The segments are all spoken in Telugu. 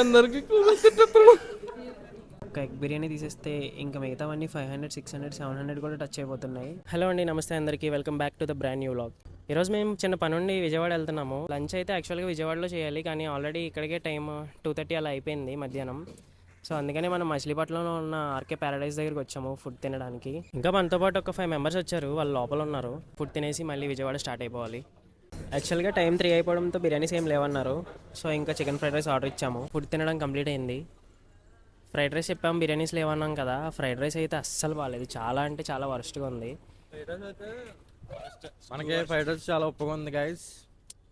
అందరికి. ఒక ఎగ్ బిర్యానీ తీసేస్తే ఇంకా మిగతావన్నీ five hundred six hundred seven hundred కూడా టచ్ అయిపోతున్నాయి. హలో అండి నమస్తే అందరికీ. Welcome back to the brand new vlog ఈరోజు మేము చిన్న పని ఉండి విజయవాడ వెళ్తున్నాము. లంచ్ అయితే యాక్చువల్గా విజయవాడలో చేయాలి కానీ ఆల్రెడీ ఇక్కడికే టైం టూ థర్టీ అలా అయిపోయింది మధ్యాహ్నం. సో అందుకని మనం మచిలీపట్నంలో ఉన్న ఆర్కే ప్యారడైజ్ దగ్గరికి వచ్చాము ఫుడ్ తినడానికి. ఇంకా మనతో పాటు ఒక ఫైవ్ మెంబర్స్ వచ్చారు. వాళ్ళు లోపల ఉన్నారు. ఫుడ్ తినేసి మళ్ళీ విజయవాడ స్టార్ట్ అయిపోవాలి. యాక్చువల్గా టైం త్రీ అయిపోవడంతో బిర్యానీస్ ఏం లేవన్నారు. సో ఇంకా చికెన్ ఫ్రైడ్ రైస్ ఆర్డర్ ఇచ్చాము. ఫుడ్ తినడం కంప్లీట్ అయింది. ఫ్రైడ్ రైస్ చెప్పాము బిర్యానీస్ లేవన్నాం కదా. ఫ్రైడ్ రైస్ అయితే అస్సలు బాగాలేదు చాలా అంటే చాలా వరస్ట్గా ఉంది. మనకి ఫ్రైడ్ రైస్ చాలా ఉప్పగా ఉంది గైస్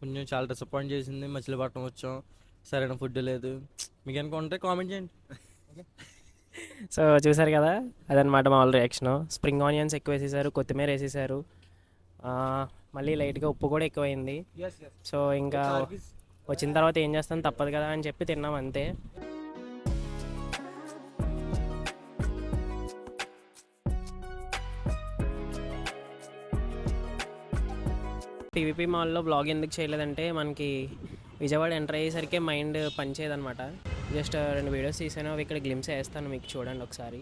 కొంచెం చాలా డిసప్పాయింట్ చేసింది. మచిలీపట్నం వచ్చాం. సరైన ఫుడ్ లేదు. మీకు అనుకుంటే కామెంట్ చేయండి. సో చూసారు కదా? అదనమాట మా వాళ్ళ రియాక్షన్ స్ప్రింగ్ ఆనియన్స్ ఎక్కువ వేసేసారు కొత్తిమీర వేసేసారు మళ్ళీ లైట్గా ఉప్పు కూడా ఎక్కువైంది. సో ఇంకా వచ్చిన తర్వాత ఏం చేస్తాం? తప్పదు కదా అని చెప్పి తిన్నాం అంతే. పీవీపీ మాల్లో బ్లాగ్ ఎందుకు చేయలేదంటే మనకి విజయవాడ ఎంటర్ అయ్యేసరికి మైండ్ పనిచేయదనమాట జస్ట్ రెండు వీడియోస్ తీసాను అవి ఇక్కడ గ్లిమ్స్ వేస్తాను మీకు చూడండి ఒకసారి.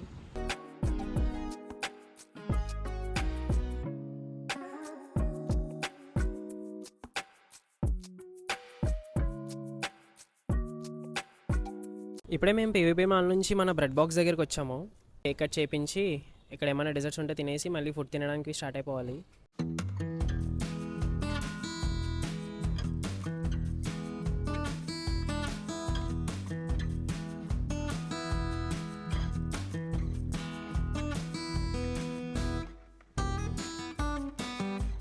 ఇప్పుడే మేము పీవీపీ మాల్ నుంచి మన బ్రెడ్ బాక్స్ దగ్గరికి వచ్చాము. కేక్ కట్ చేపించి ఇక్కడ ఏమైనా డెజర్ట్స్ ఉంటే తినేసి మళ్ళీ ఫుడ్ తినడానికి స్టార్ట్ అయిపోవాలి.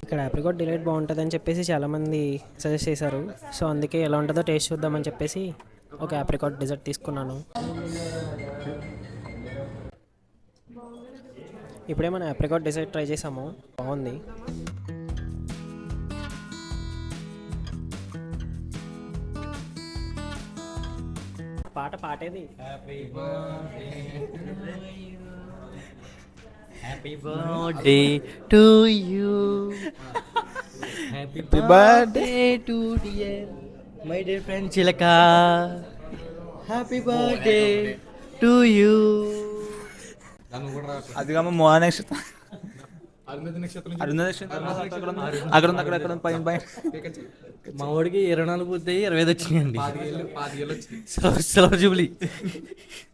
ఇక్కడ ఆప్రికాట్ డిలైట్ బాగుంటుందని చెప్పేసి చాలామంది సజెస్ట్ చేశారు. సో అందుకే ఎలా ఉంటుందో టేస్ట్ చూద్దామని చెప్పేసి ఒక ఆప్రికాట్ డిజర్ట్ తీసుకున్నాను. ఇప్పుడే మన ఆప్రికాట్ డిజర్ట్ ట్రై చేసాము. బాగుంది. పాట పాటేది? Happy birthday to you happy birthday to dear my dear friend చిలక హ్యాపీ బర్త్డే టు యూ అది మోహ నక్షత్రం. అరుణ నక్షత్రం అక్కడ ఉంది అక్కడ అక్కడ పైన పైన. మా వాడికి ఇరవై నాలుగు పూర్తయి ఇరవై ఐదు వచ్చినాయండి. Silver jubilee.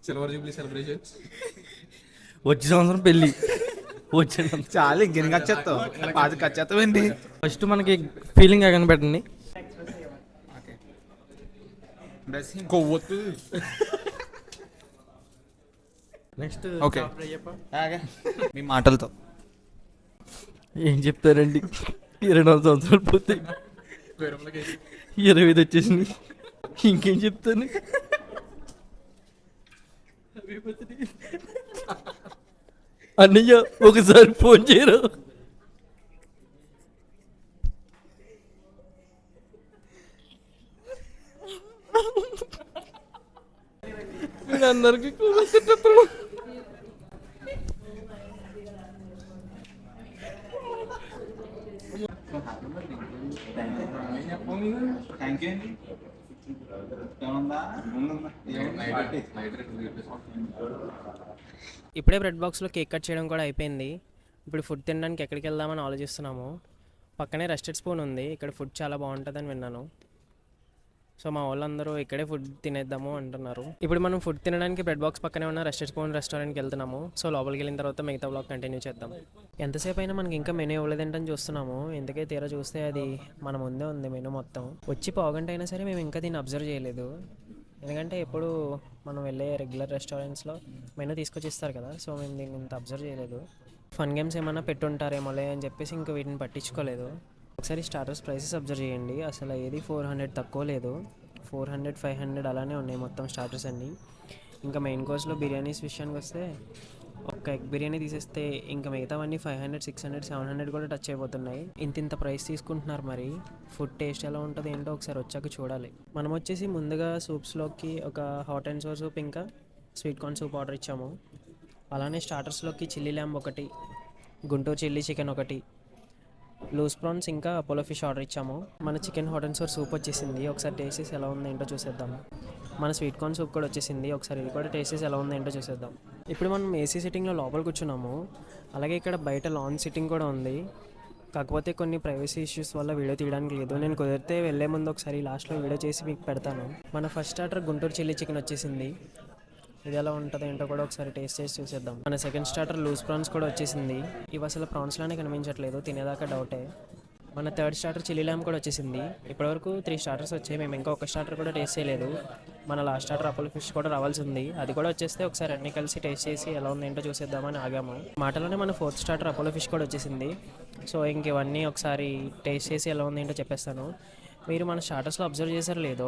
Silver jubilee celebration. వచ్చే సంవత్సరం పెళ్ళి. వచ్చే సంవత్సరం. చాలా ఇంకెన్ని కచ్చేస్తావు అది కచ్చేస్తావు ఏంటి ఫస్ట్ మనకి ఫీలింగ్ ఎక్కడ పెట్టండి కొవ్వొత్తు నెక్స్ట్ ఓకే మీ మాటలతో. ఏం చెప్తారండి? ఇరవై నాలుగు సంవత్సరాలు పోతే ఇరవై ఐదు వచ్చేసింది. ఇంకేం చెప్తాను? అన్నయ్య ఒకసారి ఫోన్ చేయరు? అందరికి థ్యాంక్ యూ ఇప్పుడే బ్రెడ్ బాక్స్లో కేక్ కట్ చేయడం కూడా అయిపోయింది. ఇప్పుడు ఫుడ్ తినడానికి ఎక్కడికి వెళ్దామని ఆలోచిస్తున్నాము. పక్కనే రెస్టెడ్ స్పూన్ ఉంది. ఇక్కడ ఫుడ్ చాలా బాగుంటుందని విన్నాను. సో మా వాళ్ళందరూ ఇక్కడే ఫుడ్ తినేద్దాము అంటున్నారు. ఇప్పుడు మనం ఫుడ్ తినడానికి బ్రెడ్ బాక్స్ పక్కనే ఉన్న రెస్టెడ్ స్పూన్ రెస్టారెంట్కి వెళ్తున్నాము. సో లోపలికి వెళ్ళిన తర్వాత మిగతా బ్లాగ్ కంటిన్యూ చేద్దాం. ఎంతసేపు అయినా మనకి ఇంకా మెనూ ఇవ్వలేదంటని చూస్తున్నాము. ఎందుకే తీరా చూస్తే అది మన ముందే ఉంది మెనూ మొత్తం. వచ్చి పావుగంట అయినా సరే మేము ఇంకా దీన్ని అబ్జర్వ్ చేయలేదు. ఎందుకంటే ఎప్పుడు మనం వెళ్ళే రెగ్యులర్ రెస్టారెంట్స్లో మెనూ తీసుకొచ్చి ఇస్తారు కదా. సో మేము దీన్ని ఇంత అబ్జర్వ్ చేయలేదు. ఫన్ గేమ్స్ ఏమైనా పెట్టుంటారేమోలే అని చెప్పేసి ఇంకా వీటిని పట్టించుకోలేదు. ఒకసారి స్టార్టర్స్ ప్రైసెస్ అబ్జర్వ్ చేయండి. అసలు ఏది ఫోర్ హండ్రెడ్ తక్కువ లేదు. ఫోర్ హండ్రెడ్ ఫైవ్ హండ్రెడ్ అలానే ఉన్నాయి మొత్తం స్టార్టర్స్ అన్నీ. ఇంకా మెయిన్ కోర్స్లో బిర్యానీస్ విషయానికి వస్తే ఒక ఎగ్ బిర్యానీ తీసేస్తే ఇంకా మిగతావన్నీ five hundred six hundred seven hundred కూడా టచ్ అయిపోతున్నాయి. ఇంత ఇంత ప్రైస్ తీసుకుంటున్నారు మరి. ఫుడ్ టేస్ట్ ఎలా ఉంటుంది ఏంటో ఒకసారి వచ్చాక చూడాలి. మనం వచ్చేసి ముందుగా సూప్స్లోకి ఒక హాట్ అండ్ సోర్ సూప్ ఇంకా స్వీట్ కార్న్ సూప్ ఆర్డర్ ఇచ్చాము. అలానే స్టార్టర్స్లోకి చిల్లీ ల్యాంబ్ ఒకటి గుంటూరు చిల్లీ చికెన్ ఒకటి లూస్ ప్రాన్స్ ఇంకా అపోలో ఫిష్ ఆర్డర్ ఇచ్చాము. మన chicken hot and sour soup వచ్చేసింది. ఒకసారి టేస్ట్ చేసి ఎలా ఉందో ఏంటో చూసేద్దాం. మన స్వీట్ కార్న్ సూప్ కూడా వచ్చేసింది. ఒకసారి ఇది కూడా టేస్ట్ చేసి ఎలా ఉందో ఏంటో చూసేద్దాం. ఇప్పుడు మనం ఏసీ సిట్టింగ్లో లోపల కూర్చున్నాము. అలాగే ఇక్కడ బయట లాన్ సిట్టింగ్ కూడా ఉంది. కాకపోతే కొన్ని ప్రైవసీ ఇష్యూస్ వల్ల వీడియో తీయడానికి లేదు. నేను కుదిరితే వెళ్ళే ముందు ఒకసారి లాస్ట్లో వీడియో చేసి మీకు పెడతాను. మన first order Guntur chilli chicken వచ్చేసింది. ఇది ఎలా ఉంటుందో ఏంటో కూడా ఒకసారి టేస్ట్ చేసి చూసేద్దాం. మన సెకండ్ స్టార్టర్ లూజ్ ప్రాన్స్ కూడా వచ్చేసింది. ఇవి అసలు ప్రాన్స్లానే కనిపించట్లేదు తినేదాకా డౌటే మన థర్డ్ స్టార్టర్ చిల్లీ ల్యామ్ కూడా వచ్చేసింది. ఇప్పటివరకు త్రీ స్టార్టర్స్ వచ్చాయి మేము ఇంకా ఒక స్టార్టర్ కూడా టేస్ట్ చేయలేదు. మన లాస్ట్ స్టార్టర్ అపోలో ఫిష్ కూడా రావాల్సి ఉంది అది కూడా వచ్చేస్తే ఒకసారి అన్ని కలిసి టేస్ట్ చేసి ఎలా ఉంది ఏంటో చూసేద్దామని ఆగాము. మాటలోనే మన ఫోర్త్ స్టార్టర్ అపోలో ఫిష్ కూడా వచ్చేసింది. సో ఇంక ఇవన్నీ ఒకసారి టేస్ట్ చేసి ఎలా ఉంది ఏంటో చెప్పేస్తాను. మీరు మన స్టార్టర్స్లో అబ్జర్వ్ చేశారో లేదో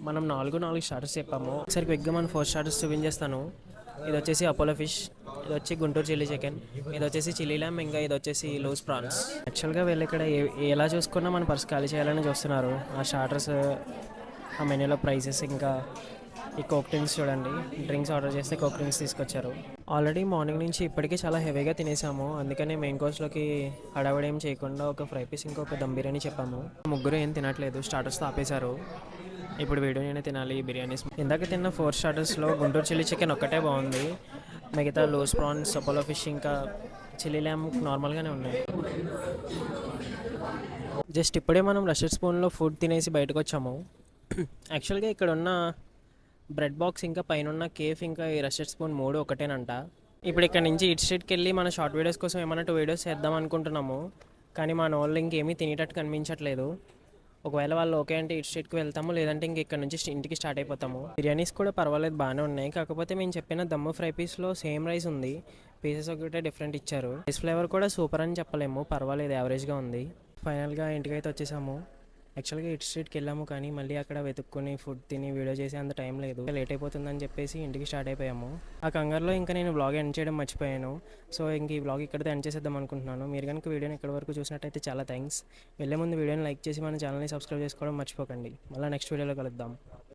మనం నాలుగు నాలుగు స్టార్టర్స్ చెప్పాము. ఒకసారి క్విక్గా మనం ఫోర్ స్టార్టర్స్ చూపించేస్తాను ఇది వచ్చేసి అపోలో ఫిష్ ఇది వచ్చి గుంటూరు చిల్లీ చికెన్ ఇది వచ్చేసి చిల్లీ ల్యామ్ ఇంకా ఇది వచ్చేసి లూజ్ ప్రాన్స్ యాక్చువల్గా వీళ్ళు ఇక్కడ ఏ- ఎలా చూసుకున్నా మన పర్స్ ఖాళీ చేయాలని చూస్తున్నారు. ఆ స్టార్టర్స్ ఆ మెనూలో ప్రైసెస్ ఇంకా ఈ కోక్ డ్రింక్స్ చూడండి. డ్రింక్స్ ఆర్డర్ చేస్తే కోక్ డ్రింక్స్ తీసుకొచ్చారు. ఆల్రెడీ మార్నింగ్ నుంచి ఇప్పటికీ చాలా హెవీగా తినేసాము. అందుకనే మెయిన్ కోర్స్లోకి హడావిడి ఏం చేయకుండా ఒక ఫ్రై పీస్ ఇంకొక దమ్ బిర్యానీ చెప్పాము. ముగ్గురు ఏం తినట్లేదు. స్టార్టర్స్తో ఆపేశారు. ఇప్పుడు వీడియో నేనే తినాలి. ఈ బిర్యానీస్ ఇందాక తిన్న ఫోర్ స్టార్టర్స్లో గుంటూరు చిల్లీ చికెన్ ఒక్కటే బాగుంది. మిగతా లూస్ ప్రాన్స్ సపోలో ఫిష్ ఇంకా చిల్లీ ల్యామ్ నార్మల్గానే ఉన్నాయి. జస్ట్ ఇప్పుడే మనం రషెడ్ స్పూన్లో ఫుడ్ తినేసి బయటకు వచ్చాము యాక్చువల్గా ఇక్కడ ఉన్న బ్రెడ్ బాక్స్ ఇంకా పైన ఉన్న కేఫ్ ఇంకా ఈ రషెడ్ స్పూన్ మూడు ఒకటేనంట. ఇప్పుడు ఇక్కడ నుంచి ఇటు స్ట్రీట్కి వెళ్ళి మన షార్ట్ వీడియోస్ కోసం ఏమైనా టూ వీడియోస్ చేద్దాం అనుకుంటున్నాము. కానీ మన వాళ్ళు ఇంకేమీ తినేటట్టు కనిపించట్లేదు. ఒకవేళ వాళ్ళు ఓకే అంటే ఇటు స్ట్రీట్కి వెళ్తాము లేదంటే ఇంక ఇక్కడ నుంచి ఇంటికి స్టార్ట్ అయిపోతాము. బిర్యానీస్ కూడా పర్వాలేదు బాగానే ఉన్నాయి. కాకపోతే మేము చెప్పిన దమ్ము ఫ్రై పీస్లో సేమ్ రైస్ ఉంది. పీసెస్ ఒకటే డిఫరెంట్ ఇచ్చారు. రైస్ ఫ్లేవర్ కూడా సూపర్ అని చెప్పలేము పర్వాలేదు యావరేజ్గా ఉంది. ఫైనల్గా ఇంటికైతే వచ్చేసాము. యాక్చువల్గా ఇటు స్ట్రీట్కి వెళ్ళాము కానీ మళ్ళీ అక్కడ వెతుక్కుని ఫుడ్ తిని వీడియో చేసే అంత టైం లేదు. లేట్ అయిపోతుందని చెప్పేసి ఇంటికి స్టార్ట్ అయిపోయాము. ఆ కంగారులో ఇంకా నేను బ్లాగ్ ఎండ్ చేయడం మర్చిపోయాను. సో ఇంక ఈ బ్లాగ్ ఇక్కడితో ఎండ్ చేసేద్దాం అనుకుంటున్నాను. మీరు కనుక వీడియోని ఇక్కడ వరకు చూసినట్టయితే చాలా థ్యాంక్స్ వెళ్ళే ముందు వీడియోని లైక్ చేసి మన ఛానల్ని సబ్స్క్రైబ్ చేసుకోవడం మర్చిపోకండి. మళ్ళీ నెక్స్ట్ వీడియోలో కలుద్దాం.